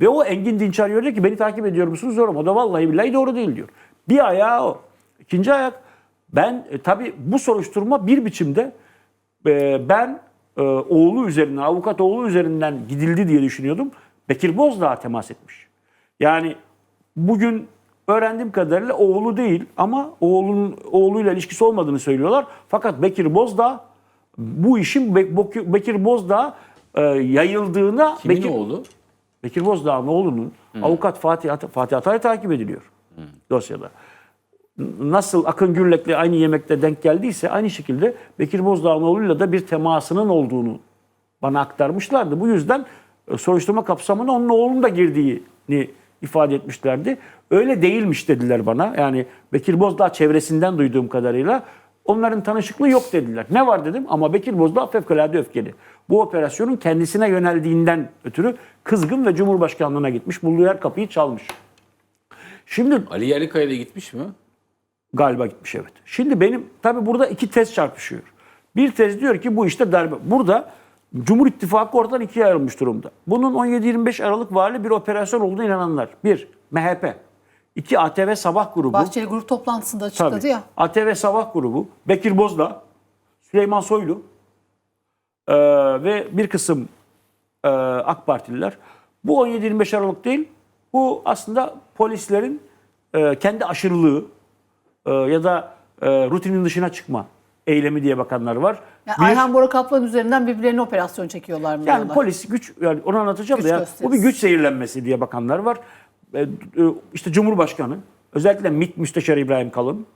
Ve o Engin Dinçer diyor ki beni takip ediyor musunuz? Diyorum. O da vallahi billahi doğru değil diyor. Bir ayağı o. İkinci ayak ben e, tabii bu soruşturma bir biçimde e, ben e, oğlu üzerinden, avukat oğlu üzerinden gidildi diye düşünüyordum. Bekir Bozdağ temas etmiş. Yani bugün öğrendiğim kadarıyla oğlu değil ama oğlunun oğluyla ilişkisi olmadığını söylüyorlar. Fakat Bekir Bozdağ bu işin Bekir Bozdağ e, yayıldığına Kimin Bekir, oğlu? Bekir Bozdağ'ın oğlunun avukat Fatih, At- Fatih Atay takip ediliyor dosyada. N- Nasıl Akın Gürlek'le aynı yemekte denk geldiyse aynı şekilde Bekir Bozdağ'ın oğluyla da bir temasının olduğunu bana aktarmışlardı. Bu yüzden e, soruşturma kapsamına onun oğlunun da girdiğini ifade etmişlerdi. Öyle değilmiş dediler bana. Yani Bekir Bozdağ çevresinden duyduğum kadarıyla onların tanışıklığı yok dediler. Ne var dedim ama Bekir Bozdağ fevkalade öfkeli. Bu operasyonun kendisine yöneldiğinden ötürü kızgın ve Cumhurbaşkanlığına gitmiş. Bulduğu yer kapıyı çalmış. Şimdi Ali Yerlikaya da gitmiş mi? Galiba gitmiş evet. Şimdi benim tabii burada iki tez çarpışıyor. Bir tez diyor ki bu işte darbe. Burada Cumhur İttifakı ortadan ikiye ayrılmış durumda. Bunun 17-25 Aralık vali bir operasyon olduğuna inananlar. Bir, MHP. İki, ATV Sabah grubu. Bahçeli grup toplantısında açıkladı Tabii. ya. ATV Sabah grubu, Bekir Bozdağ, Süleyman Soylu eee, ve bir kısım eee, AK Partililer. Bu 17-25 Aralık değil, bu aslında polislerin eee, kendi aşırılığı eee, ya da eee, rutinin dışına çıkma eylemi diye bakanlar var. Yani Bir- Ayhan Bora Kaplan üzerinden birbirlerine operasyon çekiyorlar mı? yani diyorlar. polis güç yani onu anlatacağım Güç da ya, bu bir güç zehirlenmesi diye bakanlar var. E, e, işte Cumhurbaşkanı özellikle MİT Müsteşarı İbrahim Kalın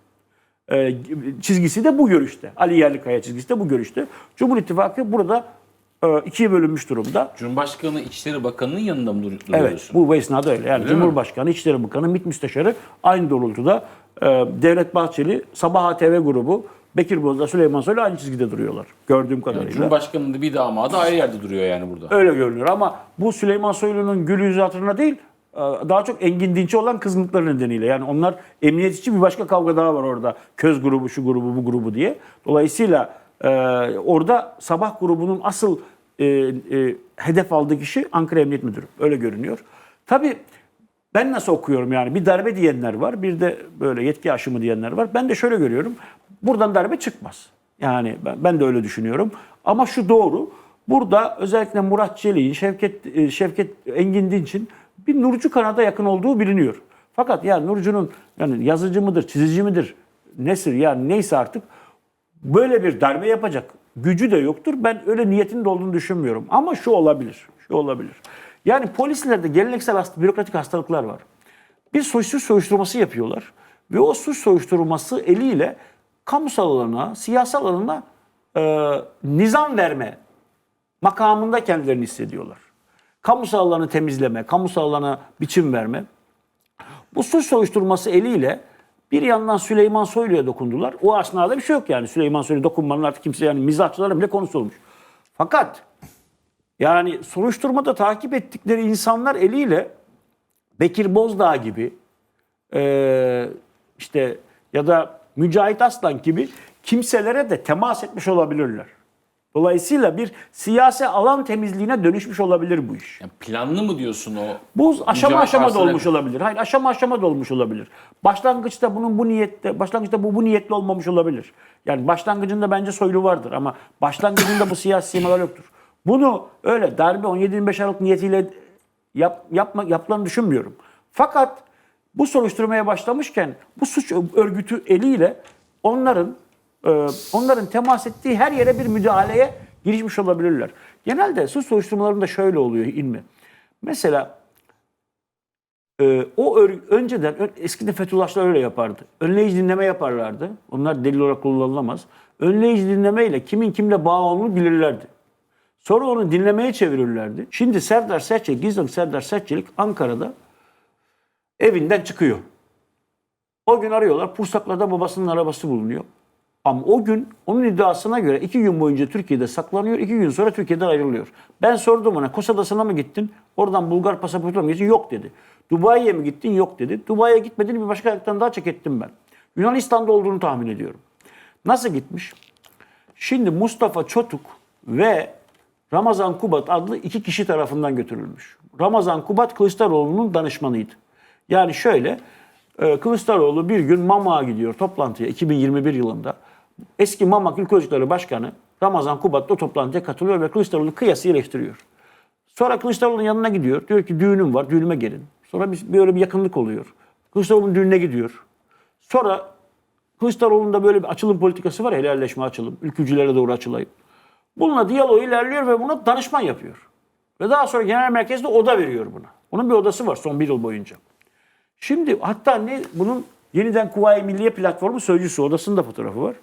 e, çizgisi de bu görüşte. Ali Yerlikaya çizgisi de bu görüşte. Cumhur İttifakı burada ikiye bölünmüş durumda. Cumhurbaşkanı İçişleri Bakanı'nın yanında mı dur- Evet, duruyorsun? bu esnada öyle. Yani Öyle mi? Cumhurbaşkanı, İçişleri Bakanı, MİT Müsteşarı aynı doğrultuda Devlet Bahçeli, Sabah ATV grubu, Bekir Bozdağ, Süleyman Soylu aynı çizgide duruyorlar gördüğüm kadarıyla. Cumhurbaşkanı'nın da bir damadı ayrı yerde duruyor yani burada. Öyle görünüyor ama bu Süleyman Soylu'nun gül yüzü hatırına değil daha çok Engin Dinç'e olan kızgınlıkları nedeniyle. Yani onlar emniyet için bir başka kavga daha var orada. Köz grubu, şu grubu, bu grubu diye. Dolayısıyla e, orada Sabah grubunun asıl e, e, hedef aldığı kişi Ankara Emniyet Müdürü. Öyle görünüyor. Tabii ben nasıl okuyorum yani bir darbe diyenler var bir de böyle yetki aşımı diyenler var. Ben de şöyle görüyorum buradan darbe çıkmaz. Yani ben, ben de öyle düşünüyorum. Ama şu doğru burada özellikle Murat Çelik'in, Şevket, e, Şevket Engin Dinç'in bir Nurcu kanada yakın olduğu biliniyor. Fakat ya Nurcu'nun yani yazıcı mıdır, çizici midir, nesir yani neyse artık böyle bir darbe yapacak gücü de yoktur. Ben öyle niyetinin de olduğunu düşünmüyorum. Ama şu olabilir. Şu olabilir. Yani polislerde geleneksel hast- bürokratik hastalıklar var. Bir suç soruşturması yapıyorlar. Ve o suç soruşturması eliyle kamusal alana, siyasal alana e, nizam verme makamında kendilerini hissediyorlar. Kamusal alanı temizleme, kamusal alana biçim verme. Bu suç soruşturması eliyle bir yandan Süleyman Soylu'ya dokundular. O esnada bir şey yok yani. Süleyman Soylu dokunmanın artık kimse yani mizahçıların bile konusu olmuş. Fakat yani soruşturmada takip ettikleri insanlar eliyle Bekir Bozdağ gibi eee, işte ya da Mücahit Aslan gibi kimselere de temas etmiş olabilirler. Dolayısıyla bir siyasi alan temizliğine dönüşmüş olabilir bu iş. Yani planlı mı diyorsun o? Bu aşama aşama da olmuş olabilir. Hayır aşama aşama da olmuş olabilir. Başlangıçta bunun bu niyette, başlangıçta bu bu niyetli olmamış olabilir. Yani başlangıcında bence soylu vardır ama başlangıcında bu siyasi simalar yoktur. Bunu öyle darbe 17-25 Aralık niyetiyle yap, yapma, yapılan düşünmüyorum. Fakat bu soruşturmaya başlamışken bu suç örgütü eliyle onların e, onların temas ettiği her yere bir müdahaleye girişmiş olabilirler. Genelde suç soruşturmalarında şöyle oluyor ilmi. Mesela ee, o önceden eskiden Fethullahçılar öyle yapardı. Önleyici dinleme yaparlardı. Onlar delil olarak kullanılamaz. Önleyici dinlemeyle kimin kimle bağ olduğunu bilirlerdi. Sonra onu dinlemeye çevirirlerdi. Şimdi Serdar Serçelik, gizli Serdar Serçelik Ankara'da evinden çıkıyor. O gün arıyorlar. Pursaklar'da babasının arabası bulunuyor. Ama o gün onun iddiasına göre iki gün boyunca Türkiye'de saklanıyor. iki gün sonra Türkiye'den ayrılıyor. Ben sordum ona Kos Adası'na mı gittin? Oradan Bulgar pasaportuna mı gittin? Yok dedi. Dubai'ye mi gittin? Yok dedi. Dubai'ye gitmediğini bir başka ayaktan daha çek ettim ben. Yunanistan'da olduğunu tahmin ediyorum. Nasıl gitmiş? Şimdi Mustafa Çotuk ve Ramazan Kubat adlı iki kişi tarafından götürülmüş. Ramazan Kubat Kılıçdaroğlu'nun danışmanıydı. Yani şöyle Kılıçdaroğlu bir gün Mamak'a gidiyor toplantıya 2021 yılında. Eski İl Çocukları Başkanı Ramazan Kubat da o toplantıya katılıyor ve Kılıçdaroğlu kıyası eleştiriyor. Sonra Kılıçdaroğlu'nun yanına gidiyor. Diyor ki düğünüm var, düğünüme gelin. Sonra bir, böyle bir yakınlık oluyor. Kılıçdaroğlu'nun düğününe gidiyor. Sonra Kılıçdaroğlu'nun da böyle bir açılım politikası var ya, helalleşme açılım. Ülkücülere doğru açılayım. Bununla diyalog ilerliyor ve buna danışman yapıyor. Ve daha sonra genel merkezde oda veriyor buna. Onun bir odası var son bir yıl boyunca. Şimdi hatta ne bunun yeniden Kuvayi Milliye Platformu sözcüsü odasında fotoğrafı var.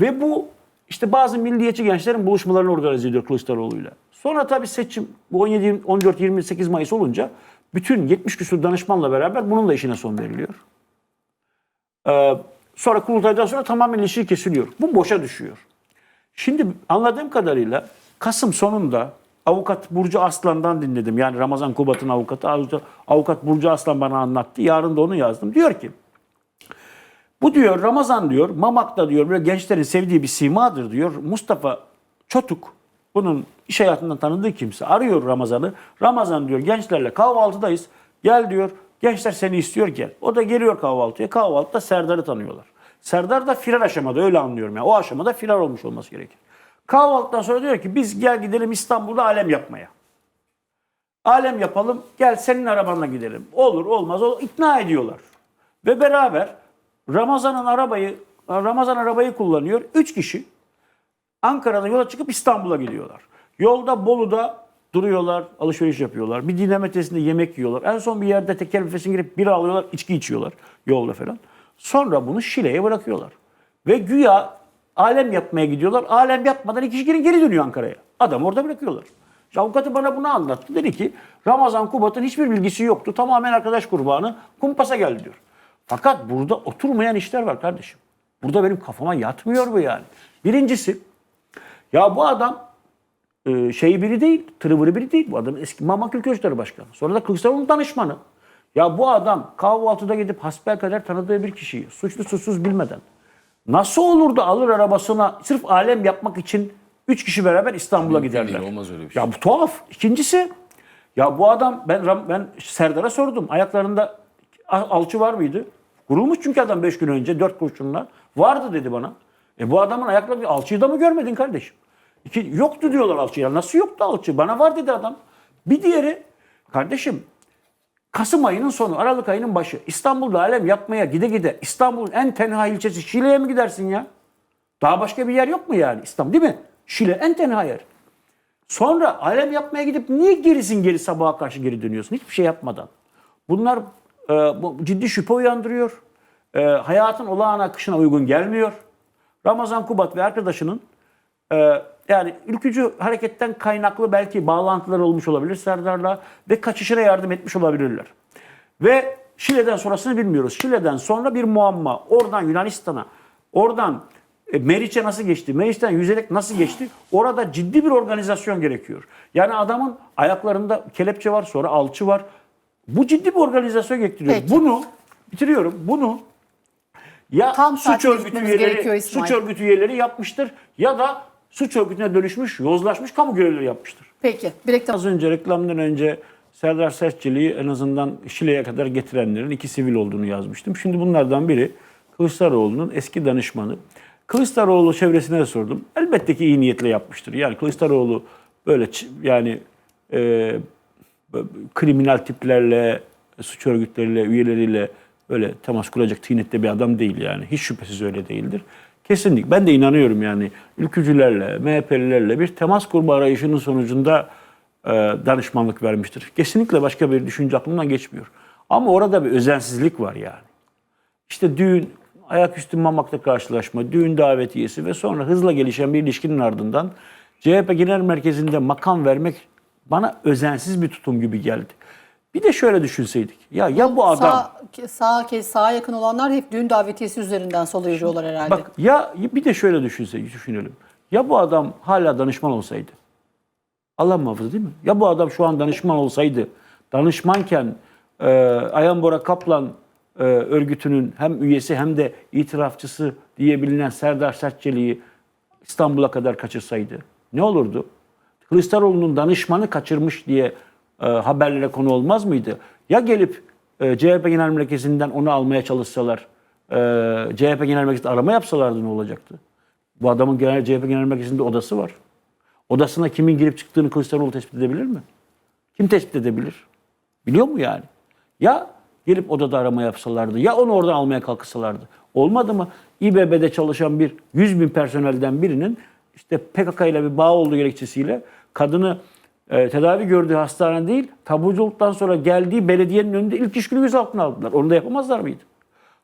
Ve bu işte bazı milliyetçi gençlerin buluşmalarını organize ediyor Kılıçdaroğlu'yla. Sonra tabii seçim bu 17 14 28 Mayıs olunca bütün 70 küsur danışmanla beraber bunun da işine son veriliyor. Ee, sonra kurultaydan sonra tamamen ilişki kesiliyor. Bu boşa düşüyor. Şimdi anladığım kadarıyla Kasım sonunda avukat Burcu Aslan'dan dinledim. Yani Ramazan Kubat'ın avukatı. Avukat Burcu Aslan bana anlattı. Yarın da onu yazdım. Diyor ki bu diyor Ramazan diyor Mamak'ta diyor böyle gençlerin sevdiği bir simadır diyor. Mustafa Çotuk bunun iş hayatından tanıdığı kimse arıyor Ramazan'ı. Ramazan diyor gençlerle kahvaltıdayız. Gel diyor gençler seni istiyor gel. O da geliyor kahvaltıya. Kahvaltıda Serdar'ı tanıyorlar. Serdar da firar aşamada öyle anlıyorum yani. O aşamada firar olmuş olması gerekir. Kahvaltıdan sonra diyor ki biz gel gidelim İstanbul'da alem yapmaya. Alem yapalım gel senin arabanla gidelim. Olur olmaz o ikna ediyorlar. Ve beraber Ramazan'ın arabayı Ramazan arabayı kullanıyor. Üç kişi Ankara'dan yola çıkıp İstanbul'a gidiyorlar. Yolda Bolu'da duruyorlar, alışveriş yapıyorlar. Bir dinleme tesisinde yemek yiyorlar. En son bir yerde teker büfesine girip bira alıyorlar, içki içiyorlar yolda falan. Sonra bunu Şile'ye bırakıyorlar. Ve güya alem yapmaya gidiyorlar. Alem yapmadan iki kişi geri dönüyor Ankara'ya. Adam orada bırakıyorlar. Avukatı bana bunu anlattı. Dedi ki Ramazan Kubat'ın hiçbir bilgisi yoktu. Tamamen arkadaş kurbanı kumpasa geldi diyor. Fakat burada oturmayan işler var kardeşim. Burada benim kafama yatmıyor bu yani. Birincisi ya bu adam e, şey biri değil, tırıvırı biri değil. Bu adam eski Mamak Ülke Başkanı. Sonra da Kılıçdaroğlu'nun danışmanı. Ya bu adam kahvaltıda gidip hasbelkader tanıdığı bir kişiyi suçlu suçsuz bilmeden nasıl olur da alır arabasına sırf alem yapmak için üç kişi beraber İstanbul'a giderler. değil, olmaz öyle bir şey. Ya bu tuhaf. İkincisi ya bu adam ben ben Serdar'a sordum. Ayaklarında alçı var mıydı? Vurulmuş çünkü adam 5 gün önce 4 kurşunla. Vardı dedi bana. E bu adamın ayaklarında alçıyı da mı görmedin kardeşim? İki, yoktu diyorlar alçı. Ya nasıl yoktu alçı? Bana var dedi adam. Bir diğeri kardeşim Kasım ayının sonu, Aralık ayının başı. İstanbul'da alem yapmaya gide gide İstanbul'un en tenha ilçesi Şile'ye mi gidersin ya? Daha başka bir yer yok mu yani İstanbul değil mi? Şile en tenha yer. Sonra alem yapmaya gidip niye gerisin geri sabaha karşı geri dönüyorsun? Hiçbir şey yapmadan. Bunlar e, bu ciddi şüphe uyandırıyor. E, hayatın olağan akışına uygun gelmiyor. Ramazan Kubat ve arkadaşının e, yani ülkücü hareketten kaynaklı belki bağlantılar olmuş olabilir Serdar'la ve kaçışına yardım etmiş olabilirler. Ve Şile'den sonrasını bilmiyoruz. Şile'den sonra bir muamma. Oradan Yunanistan'a, oradan e, Meriç'e nasıl geçti? Meriç'ten Yüzelek nasıl geçti? Orada ciddi bir organizasyon gerekiyor. Yani adamın ayaklarında kelepçe var, sonra alçı var. Bu ciddi bir organizasyon gerektiriyor. Peki. Bunu bitiriyorum. Bunu ya Tam suç örgütü üyeleri, suç örgütü üyeleri yapmıştır ya da suç örgütüne dönüşmüş, yozlaşmış kamu görevlileri yapmıştır. Peki. Reklam. Az önce reklamdan önce Serdar Sertçeli'yi en azından Şile'ye kadar getirenlerin iki sivil olduğunu yazmıştım. Şimdi bunlardan biri Kılıçdaroğlu'nun eski danışmanı. Kılıçdaroğlu çevresine de sordum. Elbette ki iyi niyetle yapmıştır. Yani Kılıçdaroğlu böyle yani e, kriminal tiplerle, suç örgütleriyle, üyeleriyle böyle temas kuracak tinette bir adam değil yani. Hiç şüphesiz öyle değildir. Kesinlikle. Ben de inanıyorum yani ülkücülerle, MHP'lilerle bir temas kurma arayışının sonucunda e, danışmanlık vermiştir. Kesinlikle başka bir düşünce aklımdan geçmiyor. Ama orada bir özensizlik var yani. İşte düğün, ayaküstü Mamak'ta karşılaşma, düğün davetiyesi ve sonra hızla gelişen bir ilişkinin ardından CHP Genel Merkezi'nde makam vermek bana özensiz bir tutum gibi geldi. Bir de şöyle düşünseydik. Ya ya bu adam Sağ, sağ, sağa yakın olanlar hep düğün davetiyesi üzerinden sola yürüyorlar herhalde. Bak ya bir de şöyle düşünse, düşünelim. Ya bu adam hala danışman olsaydı. Allah muhafaza değil mi? Ya bu adam şu an danışman olsaydı, danışmanken e, Ayhan Bora Kaplan e, örgütünün hem üyesi hem de itirafçısı diye bilinen Serdar Sertçeli'yi İstanbul'a kadar kaçırsaydı ne olurdu? Kılıçdaroğlu'nun danışmanı kaçırmış diye e, haberlere konu olmaz mıydı? Ya gelip e, CHP Genel Merkezi'nden onu almaya çalışsalar, e, CHP Genel Merkezi'nde arama yapsalardı ne olacaktı? Bu adamın genel, CHP Genel Merkezi'nde odası var. Odasına kimin girip çıktığını Kılıçdaroğlu tespit edebilir mi? Kim tespit edebilir? Biliyor mu yani? Ya gelip odada arama yapsalardı ya onu oradan almaya kalksalardı. Olmadı mı? İBB'de çalışan bir 100 bin personelden birinin işte PKK ile bir bağ olduğu gerekçesiyle kadını e, tedavi gördüğü hastane değil taburculuktan sonra geldiği belediyenin önünde ilk iş günü gözaltına aldılar. Onu da yapamazlar mıydı?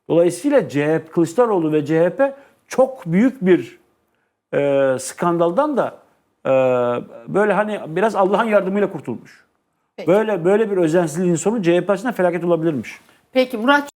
Dolayısıyla CHP, Kılıçdaroğlu ve CHP çok büyük bir e, skandaldan da e, böyle hani biraz Allah'ın yardımıyla kurtulmuş. Peki. Böyle böyle bir özensizliğin sonu CHP açısından felaket olabilirmiş. Peki Murat